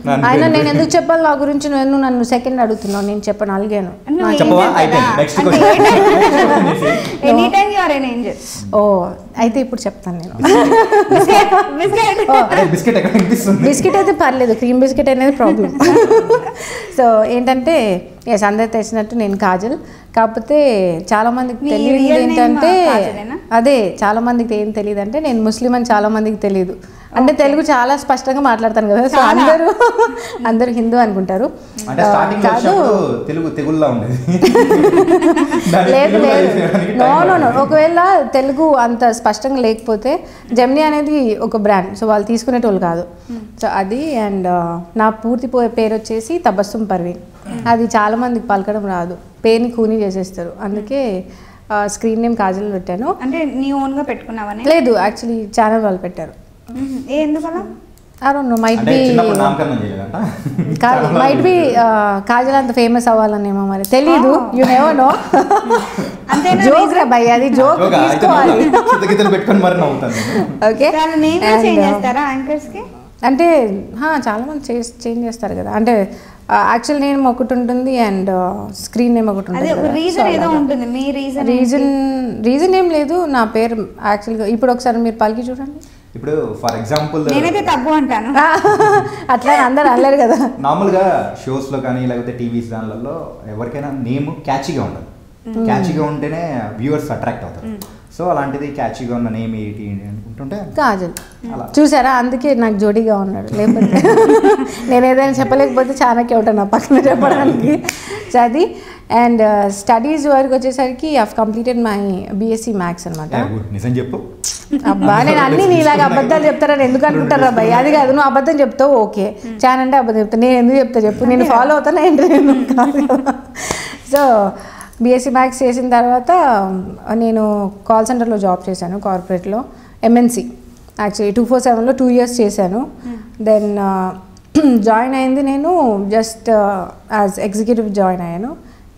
నన్ను ఆయన పెళ్ళి- నేను ఎందుకు? చెప్పాలి నా గురించి? నువ్వు నన్ను సెకండ్ అడుగుతున్నావు? నేను చెప్పను అలిగాను. ఓ అయితే ఇప్పుడు చెప్తాను నేను. బిస్కెట్ అయితే పర్లేదు క్రీమ్ బిస్కెట్ అనేది ప్రాబ్లం సో ఏంటంటే ఎస్ అందరు తెలిసినట్టు నేను కాజల్. కాకపోతే చాలా మందికి మీ తెలియదు ఏంటంటే? అదే చాలా మందికి ఏం తెలియదు అంటే నేను ముస్లిం అని చాలా మందికి తెలియదు. అంటే తెలుగు చాలా స్పష్టంగా మాట్లాడతాను కదా. సో అందరూ అందరూ హిందూ అనుకుంటారు. అంటే ఆ, స్టార్టింగ్ కాదు. వచ్చినప్పుడు తెలుగు తెగుల్లా ఉండేది. దాన్ని లేదు లేదు. No no no. ఒకవేళ తెలుగు అంత స్పష్టంగా లేకపోతే జెమిని అనేది ఒక బ్రాండ్ సో వాళ్ళు తీసుకునేటోళ్ళు కాదు. సో అది అండ్ నా పూర్తి పేరు వచ్చేసి తబస్సుం పర్వీన్. అది చాలా మందికి పలకడం రాదు. పేరుని కూని చేసేస్తారు. అందుకే స్క్రీన్ నేమ్ కాజల్ పెట్టాను. అంటే నీ ఓన్గా పెట్టుకున్నావని లేదు యాక్చువల్లీ ఛానల్ వాళ్ళు పెట్టారు. ఎందుకలా? Might be might be Kajal అంత ఫేమస్ అవ్వాలనేమో మరి. తెలీదు యు నెవర్ నో అంతేనా జోక్ రా భయ్ అది జోక్ తీసుకోవాలి. పెట్టుకొని మరి నవ్వుతాను నేను. ఓకే చేంజ్ చేస్తారా యాంకర్స్కి? అంటే హా, చాలా మంది చేంజ్ చేస్తారు కదా. అంటే యాక్చువల్ నేమ్ ఒకటి ఉంటుంది అండ్ స్క్రీన్ నేమ్ ఒకటి అదే ఉంటుంది రీజన్ ఏదో ఉంటుంది. మీ రీజన్ రీజన్ రీజన్ ఏం లేదు నా పేరు యాక్చువల్గా ఇప్పుడు ఒకసారి మీరు పలికి చూడండి. ఇప్పుడు ఫర్ ఎగ్జాంపుల్ నేనైతే తప్పు అంటాను. అట్లా అందరు అనలేరు కదా. నార్మల్గా షోస్లో కానీ లేకపోతే టీవీస్ దానిలలో ఎవరికైనా నేమ్ క్యాచీగా ఉండదు. క్యాచీగా ఉంటేనే వ్యూవర్స్ అట్రాక్ట్ అవుతారు. సో అలాంటిది క్యాచీగా ఉన్న నేమ్ ఏంటి అనుకుంటుంటే కాజల్. చూసారా? అందుకే నాకు జోడీగా ఉన్నాడు. లేకపోతే నేను ఏదైనా చెప్పలేకపోతే చాణక్య ఉంటాను నా పక్కన చెప్పడానికి. అది అండ్ స్టడీస్ వరకు వచ్చేసరికి I completed my BSc maths అనమాట. నిజం చెప్పు. అబ్బా నేను అన్ని నీలాగా అబద్ధాలు చెప్తారని ఎందుకు అనుకుంటారా భయ్ అది కాదు నువ్వు అబద్ధం చెప్తావు ఓకే. చాన్ అంటే అబద్ధం చెప్తా నేను ఎందుకు చెప్తా చెప్పు? నేను ఫాలో అవుతానా ఏంటి నేను? సో బీఎస్సీ మ్యాథ్స్ చేసిన తర్వాత నేను కాల్ సెంటర్లో జాబ్ చేశాను కార్పొరేట్లో ఎంఎన్సి యాక్చువల్లీ టూ ఫోర్ సెవెన్లో టూ ఇయర్స్ చేశాను. దెన్ జాయిన్ అయింది నేను జస్ట్ యాజ్ ఎగ్జిక్యూటివ్ జాయిన్ అయ్యాను.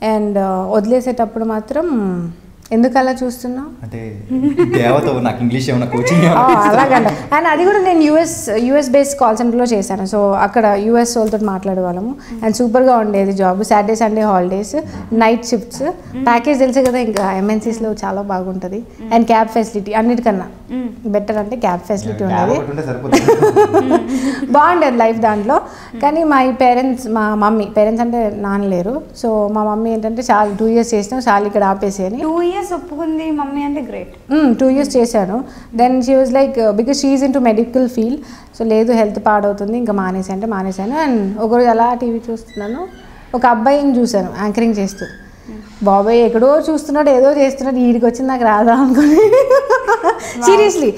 అండ్ వదిలేసేటప్పుడు మాత్రం ఎందుకు అలా చూస్తున్నావు? అంటే దేవత నాకు ఇంగ్లీష్ ఏమైనా కోచింగ్ ఆ, అలాగంట. అండ్ అది కూడా నేను యూఎస్ యూఎస్ బేస్ కాల్ సెంటర్లో చేశాను. సో అక్కడ యూఎస్ వాళ్ళతో మాట్లాడే వాళ్ళము అండ్ సూపర్గా ఉండేది job. Saturday Sunday holidays night shifts package తెలుసు కదా ఇంకా ఎంఎన్సీస్లో చాలా బాగుంటుంది. అండ్ క్యాబ్ ఫెసిలిటీ అన్నిటికన్నా. బెటర్ అంటే క్యాబ్ ఫెసిలిటీ ఉండేది. బాగుండేది లైఫ్ దాంట్లో. కానీ మా పేరెంట్స్ మా మమ్మీ పేరెంట్స్ అంటే నాన్న లేరు. సో మా మమ్మీ ఏంటంటే చాలా టూ ఇయర్స్ చేసినాం చాలా ఇక్కడ ఆపేసి అని టూ ఇయర్స్ ఒప్పుకుంది మమ్మీ అంటే గ్రేట్ టూ ఇయర్స్ చేశాను. Then she was like because she into medical field so లేదు హెల్త్ పాడవుతుంది ఇంకా మానేసి అంటే మానేశాను అండ్ ఒకరోజు అలా టీవీ చూస్తున్నాను. ఒక అబ్బాయిని చూశాను యాంకరింగ్ చేస్తూ. బాబాయ్ ఎక్కడో చూస్తున్నాడు ఏదో చేస్తున్నాడు వీడికి వచ్చింది నాకు రాదా అనుకుని. సీరియస్లీ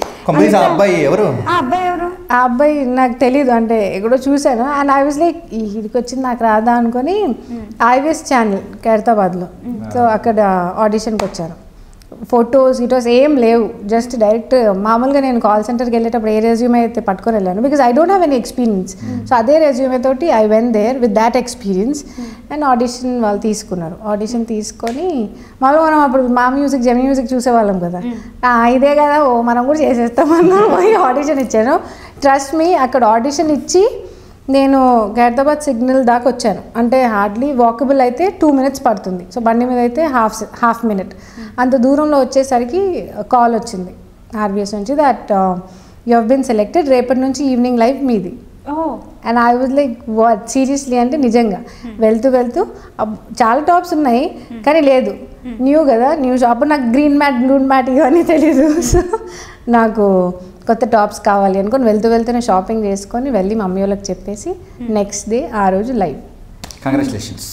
అబ్బాయి ఎవరు? ఆ అబ్బాయి ఆ అబ్బాయి నాకు తెలీదు అంటే ఎక్కడో చూశాను. అండ్ ఐ వాజ్ లైక్ వీడికి వచ్చింది నాకు రాదా అనుకొని ఐవిఎస్ ఛానల్ ఖైరతాబాద్లో సో అక్కడ ఆడిషన్కి వచ్చాను. ఫొటోస్ ఇటోస్ ఏం లేవు. జస్ట్ డైరెక్ట్ మామూలుగా నేను కాల్ సెంటర్కి వెళ్ళేటప్పుడు ఏ రెజ్యూమే అయితే పట్టుకొని వెళ్ళాను. Because I don't have any experience so అదే రెజ్యూమే తోటి I went there with that experience and audition వాళ్ళు తీసుకున్నారు. ఆడిషన్ తీసుకొని మామూలుగా మనం అప్పుడు మా మ్యూజిక్ జెమి మ్యూజిక్ చూసేవాళ్ళం కదా. ఆ, ఇదే కదా ఓ మనం కూడా చేసేస్తామన్నా ఆడిషన్ ఇచ్చాను. ట్రస్ట్ మీ అక్కడ ఆడిషన్ ఇచ్చి నేను ఖైరతాబాద్ సిగ్నల్ దాకా వచ్చాను. అంటే హార్డ్లీ వాకబుల్ అయితే టూ మినిట్స్ పడుతుంది. సో బండి మీద అయితే హాఫ్ హాఫ్ మినిట్ అంత దూరంలో వచ్చేసరికి కాల్ వచ్చింది. ఆర్బీఎస్ నుంచి that you have been selected రేపటి నుంచి ఈవినింగ్ లైవ్ మీది. And I was like what seriously అంటే నిజంగా. వెళ్తూ వెళ్తూ అబ్- చాలా టాప్స్ ఉన్నాయి కానీ లేదు. న్యూ కదా న్యూ షాప్ నాకు గ్రీన్ మ్యాట్ బ్లూ మ్యాట్ ఇవన్నీ తెలీదు. సో నాకు కొత్త టాప్స్ కావాలి అనుకొని వెళ్తూ వెళ్తూనే షాపింగ్ చేసుకొని వెళ్ళి మమ్మీ వాళ్ళకి చెప్పేసి నెక్స్ట్ డే ఆ రోజు లైవ్ కంగ్రాచులేషన్స్